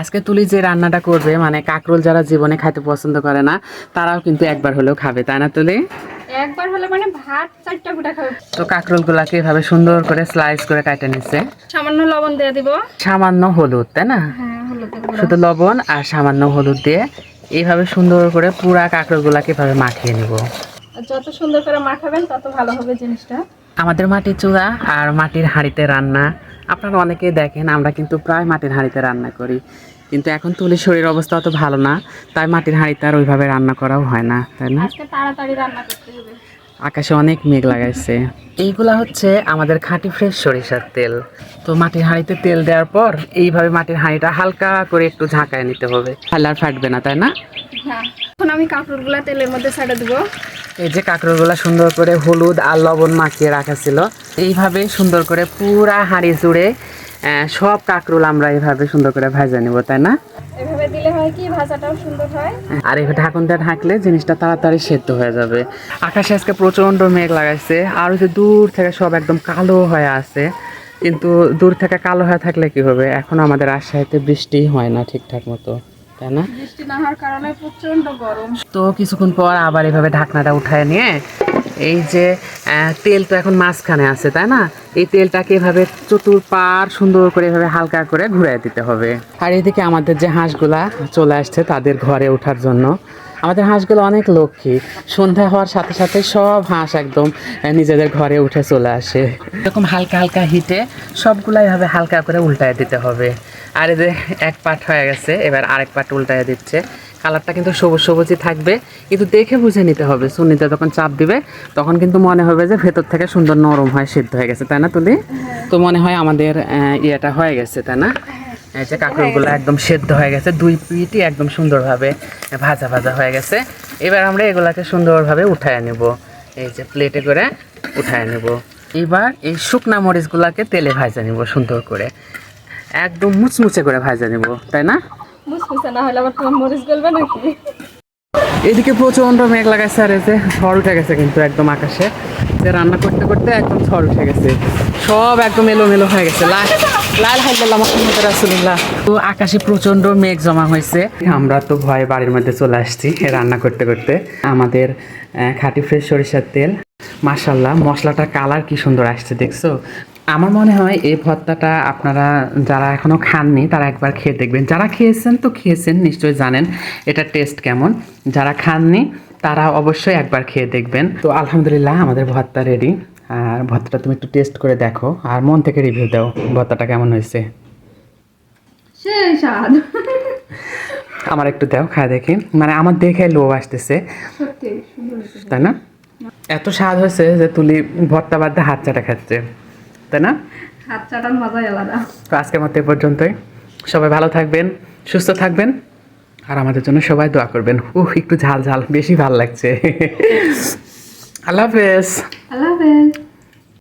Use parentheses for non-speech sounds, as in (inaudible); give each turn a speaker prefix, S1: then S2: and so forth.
S1: আজকে তুলি যে রান্নাটা করবে মানে কাকরোল যারা জীবনে খাইতে পছন্দ করে না তারাও কিন্তু একবার হলেও খাবে তাই না তুলি?
S2: একবার হলে মানে ভাত চারটা গুটা খাবে।
S1: তো কাকরোলগুলাকে এভাবে সুন্দর করে স্লাইস করে কাটে
S2: সামান্য লবণ দিয়ে দিব।
S1: সামান্য হলুদ তাই না?
S2: হ্যাঁ
S1: শুধু লবণ আর সামান্য হলুদ দিয়ে এইভাবে সুন্দর করে পুরা কাঁকড়গুলাকে এভাবে মাখিয়ে নিব।
S2: যত সুন্দর করে মাখাবেন তত ভালো হবে জিনিসটা।
S1: আমাদের মাটির চুলা আর মাটির হাঁড়িতে রান্না আপনারা অনেকেই দেখেন আমরা কিন্তু প্রায় মাটির হাঁড়িতে রান্না করি। কিন্তু এখন তুলির শরীর অবস্থা অত ভালো না তাই মাটির হাঁড়িতে আর ওইভাবে রান্না করাও হয় না তাই না?
S2: তাড়াতাড়ি রান্না করতে হবে।
S1: আকাশে অনেক মেঘ লাগাইছে। এইগুলা হচ্ছে আমাদের খাঁটি ফ্রেশ সরিষার তেল। তো মাটির হাঁড়িতে তেল দেওয়ার পর এইভাবে মাটির হাঁড়িটা হালকা করে একটু ঝাঁকায় নিতে হবে। তাহলে আর ফাটবে না তাই না?
S2: হ্যাঁ। এখন আমি কাঁকড়গুলা তেলের মধ্যে ছেড়ে দেবো।
S1: এই যে কাঁকড়গুলা সুন্দর করে হলুদ আর লবণ মাখিয়ে রাখা ছিল এইভাবে সুন্দর করে পুরা হাঁড়ি জুড়ে সব কাঁকরোল আমরা এইভাবে সুন্দর করে ভাজা নিব তাই না?
S2: এভাবে দিলে হয় কি ভাজাটাও সুন্দর হয়?
S1: আর এই ঢাকনটা ঢাকলে জিনিসটা তাড়াতাড়ি সেদ্ধ হয়ে যাবে। আকাশে আজকে প্রচণ্ড মেঘ লাগাইছে আর ওই যে দূর থেকে সব একদম কালো হয়ে আছে। কিন্তু দূর থেকে কালো হয়ে থাকলে কি হবে? এখন আমাদের রাজশাহীতে বৃষ্টি হয় না ঠিকঠাক মতো তাই না?
S2: বৃষ্টি না হওয়ার কারণে প্রচণ্ড গরম।
S1: তো কিছুক্ষণ পর আবার এভাবে ঢাকনাটা উঠায় নিয়ে এই যে আহ, তেল তো এখন মাঝখানে আছে তাই না? এই তেলটাকে এভাবে চতুর্পার সুন্দর করে এভাবে হালকা করে ঘুরাই দিতে হবে। আর এদিকে আমাদের যে হাঁসগুলা চলে আসছে তাদের ঘরে ওঠার জন্য। আমাদের হাঁসগুলো অনেক লক্ষ্মী। সন্ধ্যা হওয়ার সাথে সাথে সব হাঁস একদম নিজেদের ঘরে উঠে চলে আসে। এরকম হালকা হালকা হিটে সবগুলা এভাবে হালকা করে উল্টায় দিতে হবে। আর এদের এক পাট হয়ে গেছে এবার আরেক পাট উল্টায় দিচ্ছে। কালারটা কিন্তু সবুজ সবুজই থাকবে। কিন্তু দেখে বুঝে নিতে হবে। সুন্নিতে যখন চাপ দিবে, তখন কিন্তু মনে হবে যে ভেতর থেকে সুন্দর নরম হয়, সিদ্ধ হয়ে গেছে, তাই না তুলি? তো মনে হয় আমাদের ইয়েটা হয়ে গেছে, তাই না? এই যে কাঁকড়গুলো একদম সেদ্ধ হয়ে গেছে, দুই পিঠই একদম সুন্দরভাবে ভাজা ভাজা হয়ে গেছে। এবার আমরা এগুলাকে সুন্দরভাবে উঠায় নেব। এই যে প্লেটে করে উঠায় নেব। এবার এই শুকনা মরিচগুলাকে তেলে ভাজা নিব সুন্দর করে। একদম মুচমুচে করে ভাজা নিব, তাই না?
S2: না হলে আবার তোমার মরিচ নাকি?
S1: এদিকে প্রচণ্ড মেঘ লাগাইছে আর যে ঝড় উঠে গেছে কিন্তু একদম আকাশে। যে রান্না করতে করতে একদম ঝড় উঠে গেছে। সব একদম এলোমেলো হয়ে গেছে। লাল লাল তো আকাশে প্রচণ্ড মেঘ জমা হয়েছে। আমরা তো ভয়ে বাড়ির মধ্যে চলে আসছি রান্না করতে করতে। আমাদের খাঁটি ফ্রেশ সরিষার তেল। মাশাল্লাহ মশলাটার কালার কি সুন্দর আসছে, দেখছ? আমার মনে হয় এই ভর্তাটা আপনারা যারা এখনও খাননি তারা একবার খেয়ে দেখবেন। যারা খেয়েছেন তো খেয়েছেন নিশ্চয়ই জানেন এটা টেস্ট কেমন। যারা খাননি তারা অবশ্যই একবার খেয়ে দেখবেন। তো আলহামদুলিল্লাহ আমাদের ভর্তা রেডি আর ভর্তাটা তুমি একটু টেস্ট করে দেখো। আর মন থেকে রিভিউ দাও ভর্তাটা কেমন হয়েছে।
S2: সেই স্বাদ।
S1: আমার একটু দাও খায় দেখি। মানে আমার দেখে লোভ আসতেছে। তাই না? এত স্বাদ হয়েছে যে তুলি ভর্তা বাদ দিয়ে হাত চাটা খাচ্ছে। তাই না? তো আজকের মতো এ পর্যন্তই। সবাই ভালো থাকবেন সুস্থ থাকবেন আর আমাদের জন্য সবাই দোয়া করবেন। উহ একটু ঝাল ঝাল বেশি ভালো লাগছে। (laughs) আল্লাহ হাফেজ।
S2: আল্লাহ হাফেজ।